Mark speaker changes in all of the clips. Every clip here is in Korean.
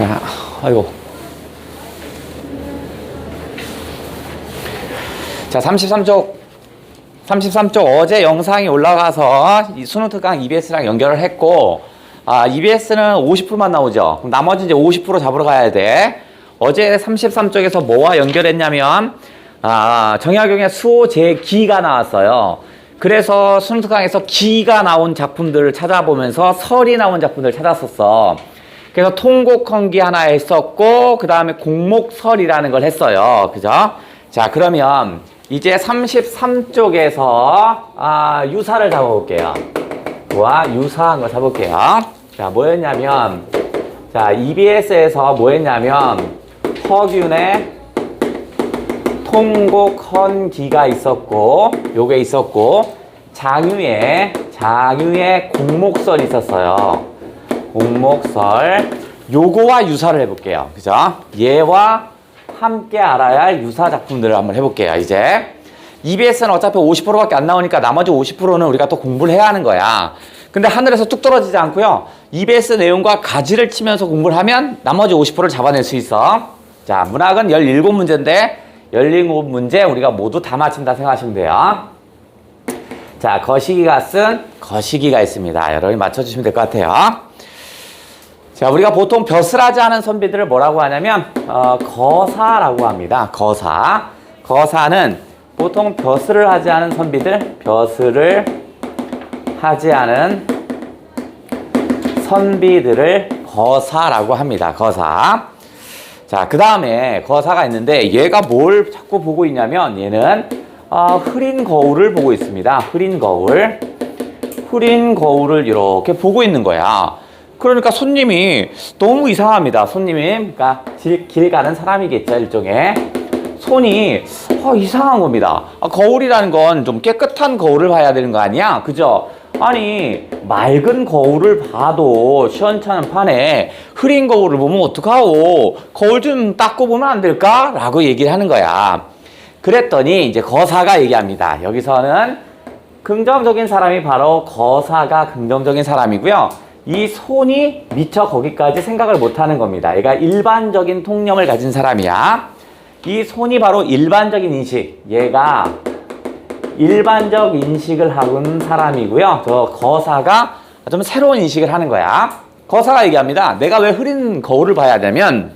Speaker 1: 야, 아이고. 자, 33쪽. 33쪽 어제 영상이 올라가서 이 수능 특강 EBS랑 연결을 했고, 아, EBS는 50%만 나오죠. 그럼 나머지 이제 50% 잡으러 가야 돼. 어제 33쪽에서 뭐와 연결했냐면, 아, 정약용의 수호 제기가 나왔어요. 그래서 수능 특강에서 기가 나온 작품들을 찾아보면서 설이 나온 작품들을 찾았었어. 그래서 통곡헌기 하나 했었고 그 다음에 공목설이라는 걸 했어요. 그죠? 자 그러면 이제 33쪽에서 아, 유사를 잡아볼게요. 와 유사한 거 잡아볼게요. 자 뭐였냐면 자 EBS에서 뭐했냐면 허균의 통곡헌기가 있었고 요게 있었고 장유의 장유의 공목설이 있었어요. 공목설 요거와 유사를 해볼게요. 그죠? 얘와 함께 알아야 할 유사 작품들을 한번 해볼게요. 이제 EBS는 어차피 50%밖에 안 나오니까 나머지 50%는 우리가 또 공부를 해야 하는 거야. 근데 하늘에서 뚝 떨어지지 않고요. EBS 내용과 가지를 치면서 공부를 하면 나머지 50%를 잡아낼 수 있어. 자, 문학은 17문제인데 17문제 우리가 모두 다 맞힌다 생각하시면 돼요. 자, 거시기가 쓴 거시기가 있습니다. 여러분이 맞춰주시면 될 것 같아요. 자, 우리가 보통 벼슬 하지 않은 선비들을 뭐라고 하냐면, 어, 거사라고 합니다. 거사. 거사는 보통 벼슬을 하지 않은 선비들, 벼슬을 하지 않은 선비들을 거사라고 합니다. 거사. 자, 그 다음에 거사가 있는데 얘가 뭘 자꾸 보고 있냐면 얘는 어, 흐린 거울을 보고 있습니다. 흐린 거울. 흐린 거울을 이렇게 보고 있는 거야. 그러니까 손님이 너무 이상합니다. 손님이 그러니까 길, 길 가는 사람이겠죠 일종의 손이 어, 이상한 겁니다. 아, 거울이라는 건 좀 깨끗한 거울을 봐야 되는 거 아니야? 그죠? 아니 맑은 거울을 봐도 시원찮은 판에 흐린 거울을 보면 어떡하오? 거울 좀 닦고 보면 안 될까? 라고 얘기를 하는 거야. 그랬더니 이제 거사가 얘기합니다. 여기서는 긍정적인 사람이 바로 거사가 긍정적인 사람이고요. 이 손이 미처 거기까지 생각을 못하는 겁니다. 얘가 일반적인 통념을 가진 사람이야. 이 손이 바로 일반적인 인식. 얘가 일반적 인식을 하는 사람이고요. 저 거사가 좀 새로운 인식을 하는 거야. 거사가 얘기합니다. 내가 왜 흐린 거울을 봐야 되면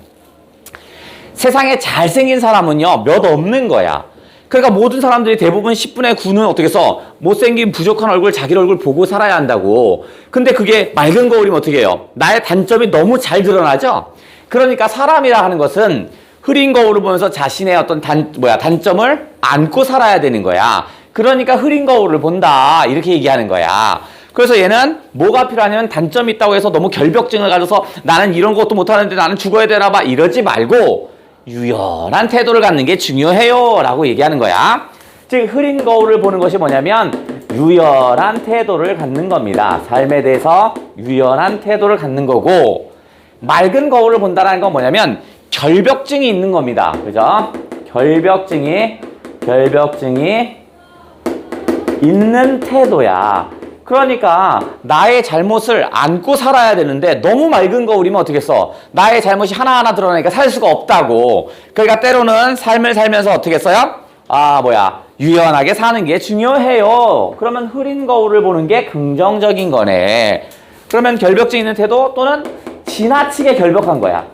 Speaker 1: 세상에 잘생긴 사람은요, 몇 없는 거야. 그러니까 모든 사람들이 대부분 10분의 9는 어떻게 써? 못생긴 부족한 얼굴, 자기 얼굴 보고 살아야 한다고. 근데 그게 맑은 거울이면 어떻게 해요? 나의 단점이 너무 잘 드러나죠? 그러니까 사람이라 하는 것은 흐린 거울을 보면서 자신의 어떤 단, 뭐야, 단점을 안고 살아야 되는 거야. 그러니까 흐린 거울을 본다. 이렇게 얘기하는 거야. 그래서 얘는 뭐가 필요하냐면 단점이 있다고 해서 너무 결벽증을 가져서 나는 이런 것도 못하는데 나는 죽어야 되나 봐. 이러지 말고 유연한 태도를 갖는 게 중요해요. 라고 얘기하는 거야. 즉, 흐린 거울을 보는 것이 뭐냐면 유연한 태도를 갖는 겁니다. 삶에 대해서 유연한 태도를 갖는 거고 맑은 거울을 본다는 건 뭐냐면 결벽증이 있는 겁니다. 그죠? 결벽증이 결벽증이 있는 태도야. 그러니까 나의 잘못을 안고 살아야 되는데 너무 맑은 거울이면 어떻게 써? 나의 잘못이 하나하나 드러나니까 살 수가 없다고. 그러니까 때로는 삶을 살면서 어떻게 써요? 아 뭐야 유연하게 사는 게 중요해요. 그러면 흐린 거울을 보는 게 긍정적인 거네. 그러면 결벽증 있는 태도 또는 지나치게 결벽한 거야.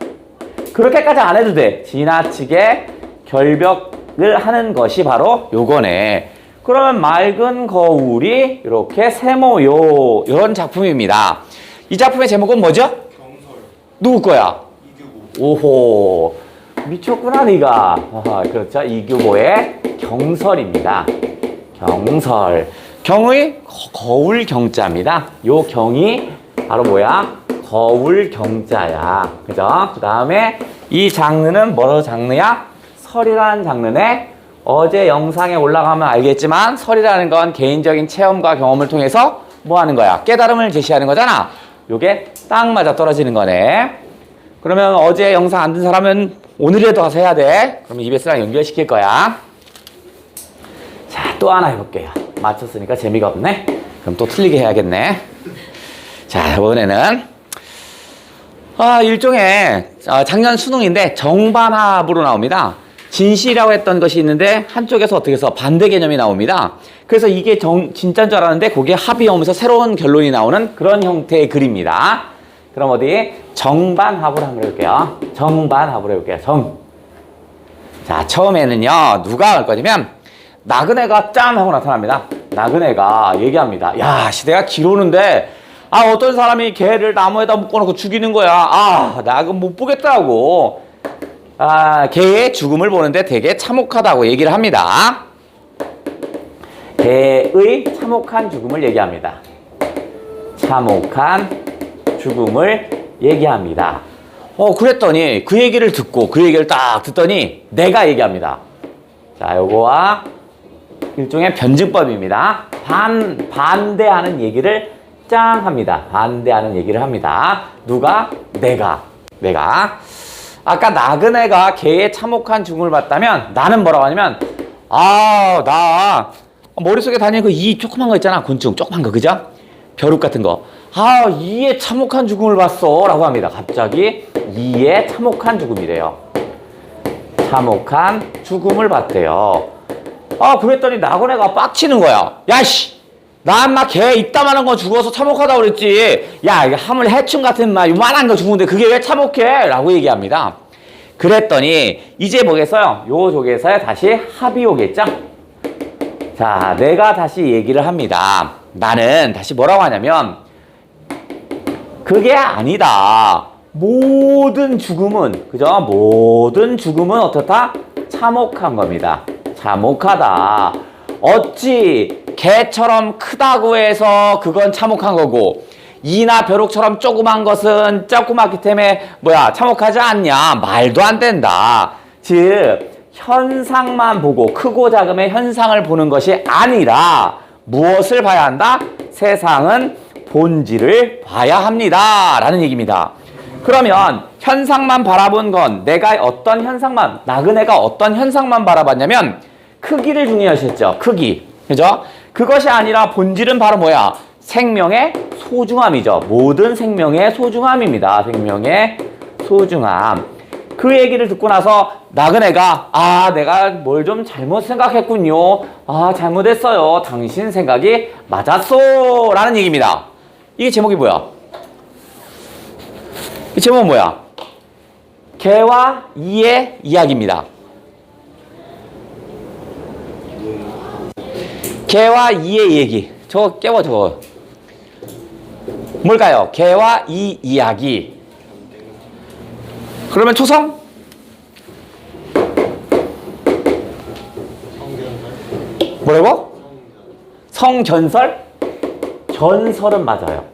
Speaker 1: 그렇게까지 안 해도 돼. 지나치게 결벽을 하는 것이 바로 요거네. 그러면 맑은 거울이 이렇게 세모요 이런 작품입니다. 이 작품의 제목은 뭐죠?
Speaker 2: 경설
Speaker 1: 누구 거야?
Speaker 2: 이규보
Speaker 1: 오호 미쳤구나 네가. 아하, 그렇죠. 이규보의 경설입니다. 경설. 경의 거- 거울 경자입니다. 요 경이 바로 뭐야? 거울 경자야. 그죠? 그 다음에 이 장르는 뭐로 장르야? 설이라는 장르네. 어제 영상에 올라가면 알겠지만 설이라는 건 개인적인 체험과 경험을 통해서 뭐 하는 거야? 깨달음을 제시하는 거잖아. 요게 딱 맞아 떨어지는 거네. 그러면 어제 영상 안 든 사람은 오늘이라도 가서 해야 돼. 그럼 EBS랑 연결시킬 거야. 자, 또 하나 해볼게요. 맞췄으니까 재미가 없네. 그럼 또 틀리게 해야겠네. 자, 이번에는 아, 일종의 어, 작년 수능인데 정반합으로 나옵니다. 진실이라고 했던 것이 있는데 한쪽에서 어떻게 해서 반대 개념이 나옵니다. 그래서 이게 정, 진짜인 줄 알았는데 합이 오면서 새로운 결론이 나오는 그런 형태의 글입니다. 그럼 어디 정반합으로 한번 해볼게요. 정반합으로 해볼게요. 정. 자, 처음에는요, 누가 할 거냐면, 나그네가 짠! 하고 나타납니다. 나그네가 얘기합니다. 야, 시대가 기로는데, 아, 어떤 사람이 개를 나무에다 묶어놓고 죽이는 거야. 아, 나 그거 못 보겠다고. 아, 개의 죽음을 보는데 되게 참혹하다고 얘기를 합니다. 개의 참혹한 죽음을 얘기합니다. 참혹한 죽음을 얘기합니다. 어, 그랬더니 그 얘기를 듣고 그 얘기를 딱 듣더니 내가 얘기합니다. 자, 요거와 일종의 변증법입니다. 반, 반대하는 얘기를 짱 합니다. 반대하는 얘기를 합니다. 누가? 내가. 내가. 아까 나그네가 개의 참혹한 죽음을 봤다면 나는 뭐라고 하냐면 아, 나 머릿속에 다니는 그 이 조그만 거 있잖아. 곤충 조그만 거. 그죠? 벼룩 같은 거. 아, 이의 참혹한 죽음을 봤어. 라고 합니다. 갑자기 이의 참혹한 죽음이래요. 참혹한 죽음을 봤대요. 아, 그랬더니 나그네가 빡치는 거야. 야, 씨! 나 인마 개 이따만한 거 죽어서 참혹하다고 그랬지. 야, 이게 하물 해충 같은 마 요만한 거 죽는데 그게 왜 참혹해? 라고 얘기합니다. 그랬더니 이제 뭐겠어요? 요 쪽에서 다시 합이 오겠죠? 자, 내가 다시 얘기를 합니다. 나는 다시 뭐라고 하냐면 그게 아니다. 모든 죽음은 그죠? 모든 죽음은 어떻다? 참혹한 겁니다. 참혹하다. 어찌 개처럼 크다고 해서 그건 참혹한 거고 이나 벼룩처럼 조그만 것은 조그맣기 때문에 뭐야 참혹하지 않냐 말도 안 된다. 즉 현상만 보고 크고 작음의 현상을 보는 것이 아니라 무엇을 봐야 한다? 세상은 본질을 봐야 합니다. 라는 얘기입니다. 그러면 현상만 바라본 건 내가 어떤 현상만, 나그네가 어떤 현상만 바라봤냐면 크기를 중요하셨죠. 크기. 그죠? 그것이 아니라 본질은 바로 뭐야? 생명의 소중함이죠. 모든 생명의 소중함입니다. 생명의 소중함. 그 얘기를 듣고 나서 나그네가 아 내가 뭘 좀 잘못 생각했군요. 아 잘못했어요. 당신 생각이 맞았어. 라는 얘기입니다. 이게 제목이 뭐야? 이 제목은 뭐야? 개와 이의 이야기입니다. 개와 이의 얘기. 저거 깨워 저거. 뭘까요? 개와 이 이야기. 그러면 초성? 뭐라고? 성전설? 전설은 맞아요.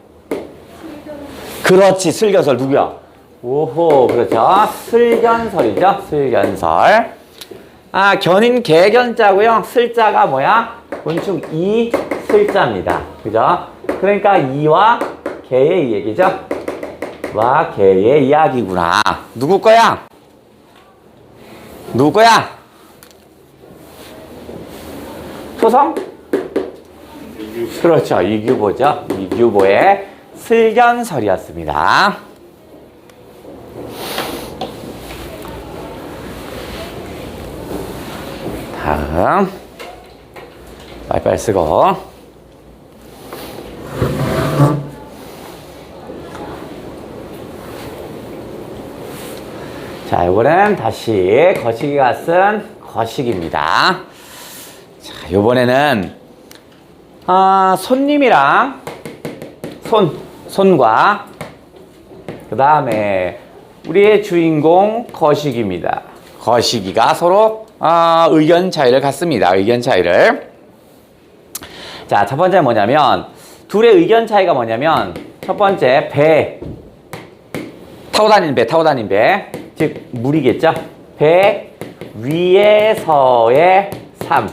Speaker 1: 그렇지, 슬견설 누구야? 오호, 그렇죠. 슬견설이죠. 슬견설. 아, 견인 개견자고요. 슬자가 뭐야? 곤충 이 슬자입니다. 그죠? 그러니까 이와 개의 얘기죠. 와 개의 이야기구나. 누구 거야? 누구 거야? 초성? 그렇죠. 이규보죠. 이규보의 슬견설이었습니다. 다음 빨리빨리 쓰고 자, 이번엔 다시 거시기가 쓴 거시기입니다. 자, 이번에는 아, 손님이랑 손, 손과 그 다음에 우리의 주인공 거시기입니다. 거시기가 서로 아, 의견 차이를 갖습니다. 의견 차이를. 자, 첫 번째 뭐냐면 둘의 의견 차이가 뭐냐면 첫 번째 배 타고 다니는 배, 타고 다니는 배. 즉 물이겠죠. 배 위에서의 삶.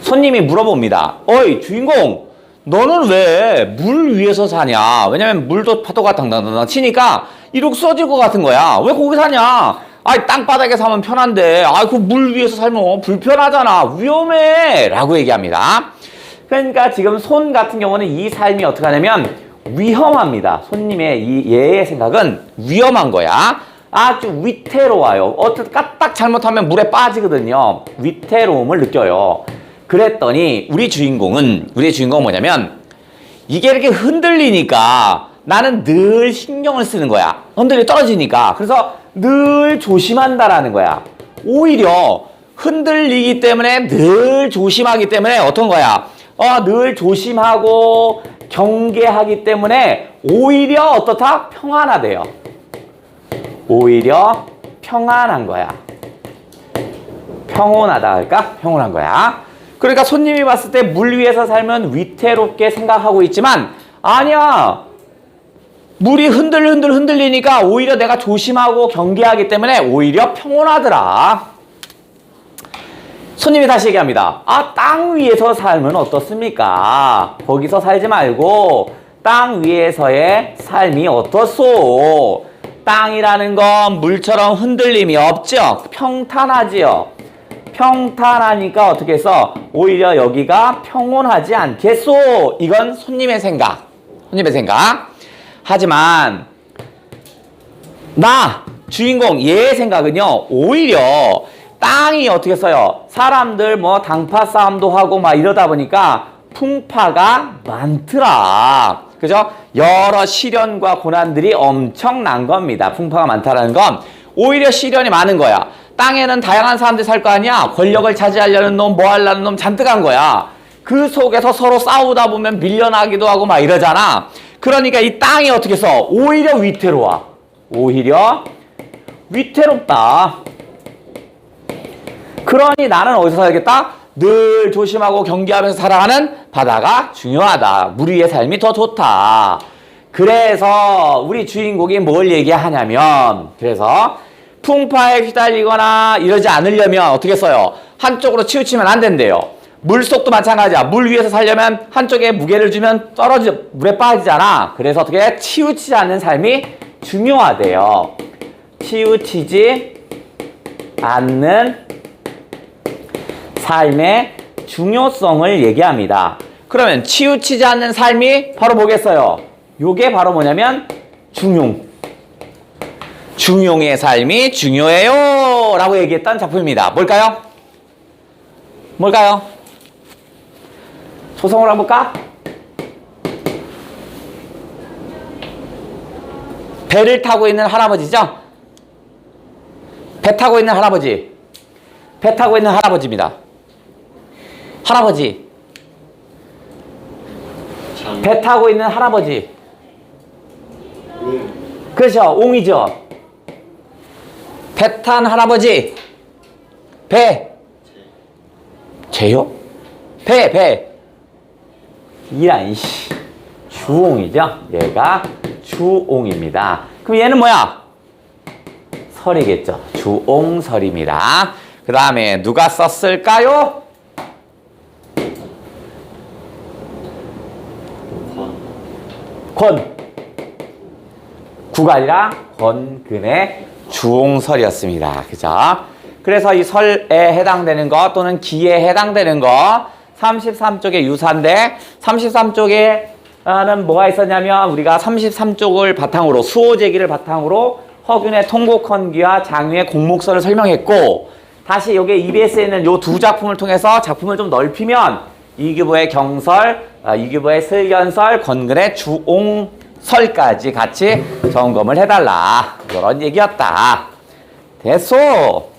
Speaker 1: 손님이 물어봅니다. 어이 주인공, 너는 왜 물 위에서 사냐? 왜냐면 물도 파도가 당당당당 치니까 이룩 써질 것 같은 거야. 왜 거기 사냐? 아이 땅바닥에 사면 편한데, 아이 그 물 위에서 살면 불편하잖아. 위험해. 라고 얘기합니다. 그러니까 지금 손 같은 경우는 이 삶이 어떻게 하냐면 위험합니다. 손님의 이 얘의 생각은 위험한 거야. 아주 위태로워요. 어떻게 까딱 잘못하면 물에 빠지거든요. 위태로움을 느껴요. 그랬더니 우리 주인공은 우리의 주인공은 뭐냐면 이게 이렇게 흔들리니까 나는 늘 신경을 쓰는 거야. 흔들리 떨어지니까. 그래서 늘 조심한다라는 거야. 오히려 흔들리기 때문에 늘 조심하기 때문에 어떤 거야? 어, 늘 조심하고 경계하기 때문에 오히려 어떻다? 평안하대요. 오히려 평안한 거야. 평온하다 할까? 평온한 거야. 그러니까 손님이 봤을 때 물 위에서 살면 위태롭게 생각하고 있지만 아니야. 물이 흔들흔들 흔들리니까 오히려 내가 조심하고 경계하기 때문에 오히려 평온하더라. 손님이 다시 얘기합니다. 아, 땅 위에서 살면 어떻습니까? 거기서 살지 말고 땅 위에서의 삶이 어떻소? 땅이라는 건 물처럼 흔들림이 없죠? 평탄하지요? 평탄하니까 어떻게 해서 오히려 여기가 평온하지 않겠소? 이건 손님의 생각. 손님의 생각. 하지만 나 주인공 얘의 생각은요 오히려 땅이 어떻게 써요 사람들 뭐 당파 싸움도 하고 막 이러다 보니까 풍파가 많더라 그죠 여러 시련과 고난들이 엄청난 겁니다 풍파가 많다라는 건 오히려 시련이 많은 거야 땅에는 다양한 사람들이 살 거 아니야 권력을 차지하려는 놈 뭐 하려는 놈 잔뜩 한 거야 그 속에서 서로 싸우다 보면 밀려나기도 하고 막 이러잖아 그러니까 이 땅이 어떻게 써? 오히려 위태로워. 오히려 위태롭다. 그러니 나는 어디서 살겠다? 늘 조심하고 경계하면서 살아가는 바다가 중요하다. 물 위의 삶이 더 좋다. 그래서 우리 주인공이 뭘 얘기하냐면 그래서 풍파에 휘달리거나 이러지 않으려면 어떻게 써요? 한쪽으로 치우치면 안 된대요. 물속도 마찬가지야. 물 위에서 살려면 한쪽에 무게를 주면 떨어져 물에 빠지잖아. 그래서 어떻게 치우치지 않는 삶이 중요하대요. 치우치지 않는 삶의 중요성을 얘기합니다. 그러면 치우치지 않는 삶이 바로 뭐겠어요? 요게 바로 뭐냐면 중용. 중용의 삶이 중요해요. 라고 얘기했던 작품입니다. 뭘까요? 뭘까요? 소송을 한번 볼까? 배를 타고 있는 할아버지죠? 배 타고 있는 할아버지. 배 타고 있는 할아버지입니다. 할아버지. 배 타고 있는 할아버지. 그렇죠. 옹이죠. 배 탄 할아버지. 배. 제요? 배, 배. 이란 씨. 주옹이죠. 얘가 주옹입니다. 그럼 얘는 뭐야? 설이겠죠. 주옹설입니다. 그 다음에 누가 썼을까요? 권. 구가 아니라 권근의 주옹설이었습니다. 그죠? 그래서 이 설에 해당되는 것 또는 기에 해당되는 것 33쪽의 유사인데 33쪽에 는 뭐가 있었냐면 우리가 33쪽을 바탕으로 수호제기를 바탕으로 허균의 통곡헌기와 장유의 공목설을 설명했고 다시 여기 EBS에 있는 요 두 작품을 통해서 작품을 좀 넓히면 이규보의 경설, 아, 이규보의 슬견설, 권근의 주옹설까지 같이 점검을 해달라 이런 얘기였다. 됐소.